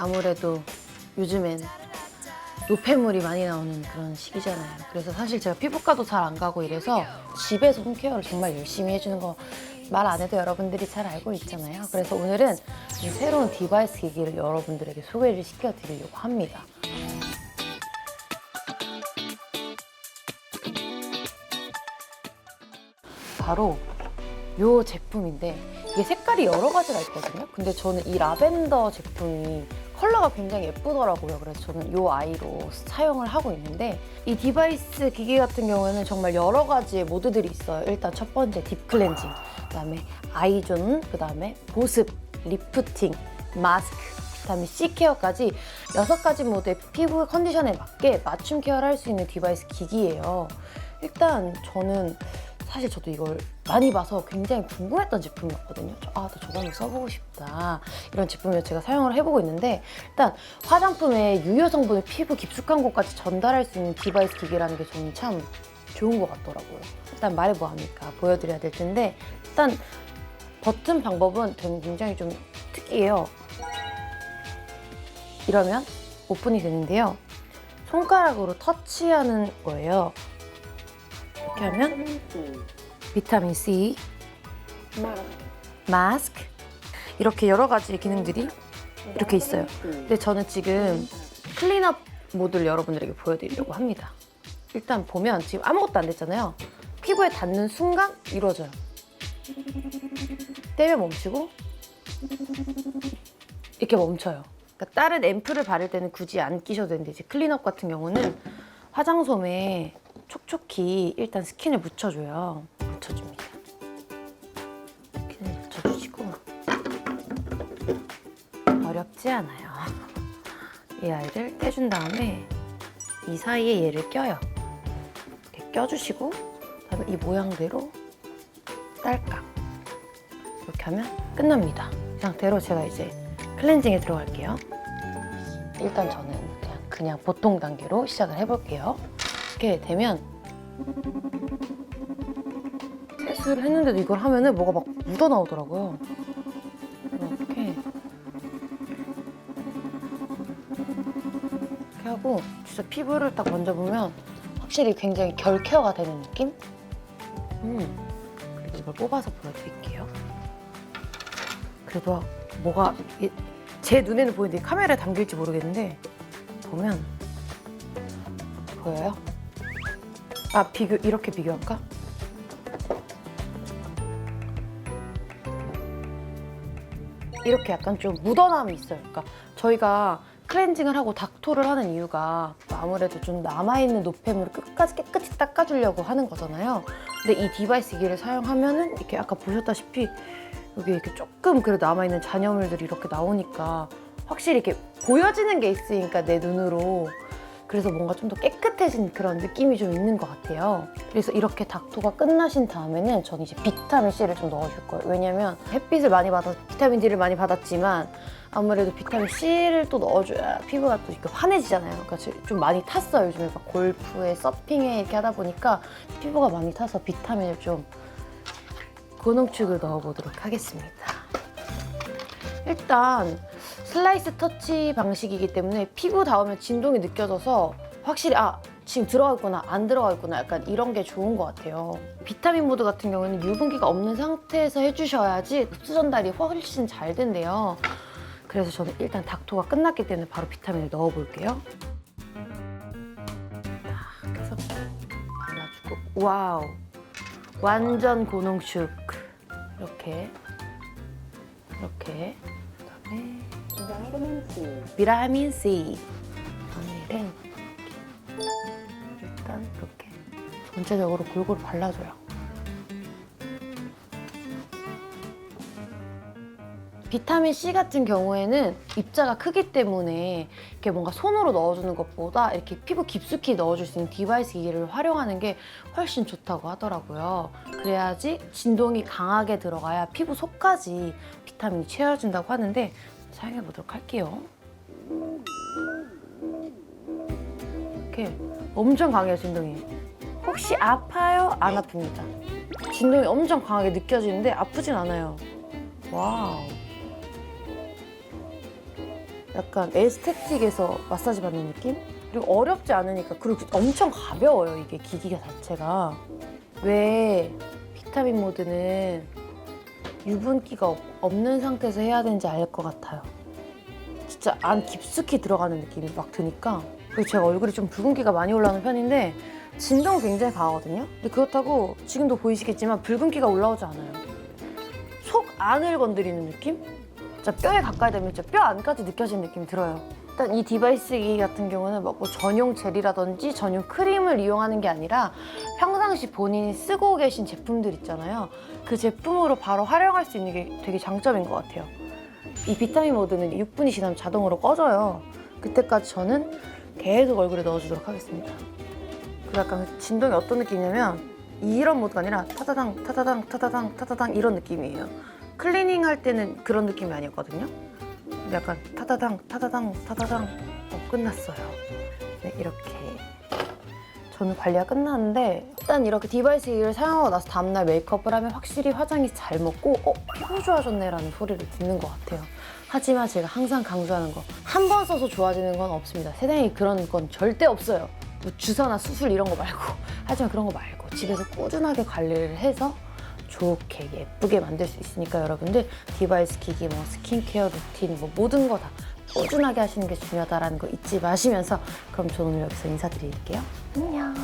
아무래도 요즘엔 노폐물이 많이 나오는 그런 시기잖아요. 그래서 사실 제가 피부과도 잘 안 가고 이래서 집에서 홈케어를 정말 열심히 해주는 거 말 안 해도 여러분들이 잘 알고 있잖아요. 그래서 오늘은 이 새로운 디바이스 기기를 여러분들에게 소개를 시켜드리려고 합니다. 바로 요 제품인데 이게 색깔이 여러 가지가 있거든요. 근데 저는 이 라벤더 제품이 컬러가 굉장히 예쁘더라고요. 그래서 저는 요 아이로 사용을 하고 있는데 이 디바이스 기기 같은 경우에는 정말 여러 가지의 모드들이 있어요. 일단 첫 번째 딥 클렌징, 그다음에 아이존, 그다음에 보습, 리프팅, 마스크, 비타민 C 케어까지 여섯 가지 모드의 피부 컨디션에 맞게 맞춤 케어를 할 수 있는 디바이스 기기예요. 일단 저는 사실 저도 이걸 많이 봐서 굉장히 궁금했던 제품이었거든요. 저, 아, 나 저거 한번 써보고 싶다. 이런 제품을 제가 사용을 해보고 있는데 일단 화장품의 유효 성분을 피부 깊숙한 곳까지 전달할 수 있는 디바이스 기기라는 게 저는 참 좋은 것 같더라고요. 일단 말해 뭐합니까? 보여드려야 될 텐데 일단 버튼 방법은 굉장히 좀 특이해요. 이러면 오픈이 되는데요. 손가락으로 터치하는 거예요. 이렇게 하면 비타민 C, 마스크 이렇게 여러 가지 기능들이 이렇게 있어요. 근데 저는 지금 클린업 모드를 여러분들에게 보여드리려고 합니다. 일단 보면 지금 아무것도 안 됐잖아요. 피부에 닿는 순간 이루어져요. 떼면 멈추고 이렇게 멈춰요. 그러니까 다른 앰플을 바를 때는 굳이 안 끼셔도 되는데 이제 클린업 같은 경우는 화장솜에 촉촉히 일단 스킨을 묻혀줘요. 묻혀줍니다. 스킨을 묻혀주시고 어렵지 않아요. 이 아이를 떼준 다음에 이 사이에 얘를 껴요. 이렇게 껴주시고 그다음에 이 모양대로 딸깍 이렇게 하면 끝납니다. 이 상태로 제가 이제 클렌징에 들어갈게요. 일단 저는 그냥, 그냥 보통 단계로 시작을 해볼게요. 이렇게 되면 세수를 했는데도 이걸 하면은 뭐가 막 묻어 나오더라고요. 이렇게 이렇게 하고 진짜 피부를 딱 만져보면 확실히 굉장히 결 케어가 되는 느낌? 음. 그리고 이걸 뽑아서 보여드릴게요. 그래도 뭐가 이- 제 눈에는 보이는데 카메라에 담길지 모르겠는데 보면 보여요? 아 비교 이렇게 비교할까? 이렇게 약간 좀 묻어남이 있어요. 그러니까 저희가 클렌징을 하고 닥토를 하는 이유가 아무래도 좀 남아있는 노폐물을 끝까지 깨끗이 닦아주려고 하는 거잖아요. 근데 이 디바이스 기기를 사용하면은 이렇게 아까 보셨다시피 여기 이렇게 조금 그래도 남아있는 잔여물들이 이렇게 나오니까 확실히 이렇게 보여지는 게 있으니까 내 눈으로 그래서 뭔가 좀 더 깨끗해진 그런 느낌이 좀 있는 것 같아요. 그래서 이렇게 닥토가 끝나신 다음에는 저는 이제 비타민 C를 좀 넣어줄 거예요. 왜냐면 햇빛을 많이 받아 비타민 D를 많이 받았지만 아무래도 비타민 C를 또 넣어줘야 피부가 또 이렇게 환해지잖아요. 그러니까 좀 많이 탔어요. 요즘에 막 골프에 서핑에 이렇게 하다 보니까 피부가 많이 타서 비타민을 좀 고농축을 넣어보도록 하겠습니다. 일단 슬라이스 터치 방식이기 때문에 피부 닿으면 진동이 느껴져서 확실히 아 지금 들어가 있구나 안 들어가 있구나 약간 이런 게 좋은 것 같아요. 비타민 모드 같은 경우에는 유분기가 없는 상태에서 해주셔야지 흡수 전달이 훨씬 잘 된대요. 그래서 저는 일단 닥토가 끝났기 때문에 바로 비타민을 넣어볼게요. 와우 완전 고농축 이렇게 이렇게 비타민 C 오늘은 일단 이렇게 전체적으로 골고루 발라줘요. 비타민 C 같은 경우에는 입자가 크기 때문에 이렇게 뭔가 손으로 넣어주는 것보다 이렇게 피부 깊숙이 넣어줄 수 있는 디바이스 기기를 활용하는 게 훨씬 좋다고 하더라고요. 그래야지 진동이 강하게 들어가야 피부 속까지 비타민이 채워진다고 하는데 사용해 보도록 할게요. 이렇게 엄청 강해요 진동이. 혹시 아파요? 안 아픕니다. 진동이 엄청 강하게 느껴지는데 아프진 않아요. 와우. 약간 에스테틱에서 마사지 받는 느낌? 그리고 어렵지 않으니까 그리고 엄청 가벼워요 이게 기기가 자체가 왜 비타민 모드는 유분기가 없- 없는 상태에서 해야 되는지 알 것 같아요 진짜 안 깊숙이 들어가는 느낌이 막 드니까 그리고 제가 얼굴이 좀 붉은기가 많이 올라오는 편인데 진동은 굉장히 강하거든요 근데 그렇다고 지금도 보이시겠지만 붉은기가 올라오지 않아요 속 안을 건드리는 느낌? 진짜 뼈에 가까이 되면 진짜 뼈 안까지 느껴지는 느낌이 들어요. 일단 이 디바이스 기기 같은 경우는 뭐 전용 젤이라든지 전용 크림을 이용하는 게 아니라 평상시 본인이 쓰고 계신 제품들 있잖아요. 그 제품으로 바로 활용할 수 있는 게 되게 장점인 것 같아요. 이 비타민 모드는 6분이 지나면 자동으로 꺼져요. 그때까지 저는 계속 얼굴에 넣어주도록 하겠습니다. 그리고 약간 진동이 어떤 느낌이냐면 이런 모드가 아니라 타다당 타다당 타다당 타다당 이런 느낌이에요. 클리닝 할 때는 그런 느낌이 아니었거든요. 약간 타다당 타다당 타다당 어, 끝났어요. 네, 이렇게 저는 관리가 끝났는데 일단 이렇게 디바이스 기기를 사용하고 나서 다음날 메이크업을 하면 확실히 화장이 잘 먹고 어 피부 좋아졌네라는 소리를 듣는 것 같아요. 하지만 제가 항상 강조하는 거 한 번 써서 좋아지는 건 없습니다. 세상에 그런 건 절대 없어요. 뭐 주사나 수술 이런 거 말고 하지만 그런 거 말고 집에서 꾸준하게 관리를 해서 좋게 예쁘게 만들 수 있으니까 여러분들 디바이스 기기 뭐 스킨케어 루틴 뭐 모든 거 다 꾸준하게 하시는 게 중요하다라는 거 잊지 마시면서 그럼 저는 오늘 여기서 인사드릴게요. 안녕.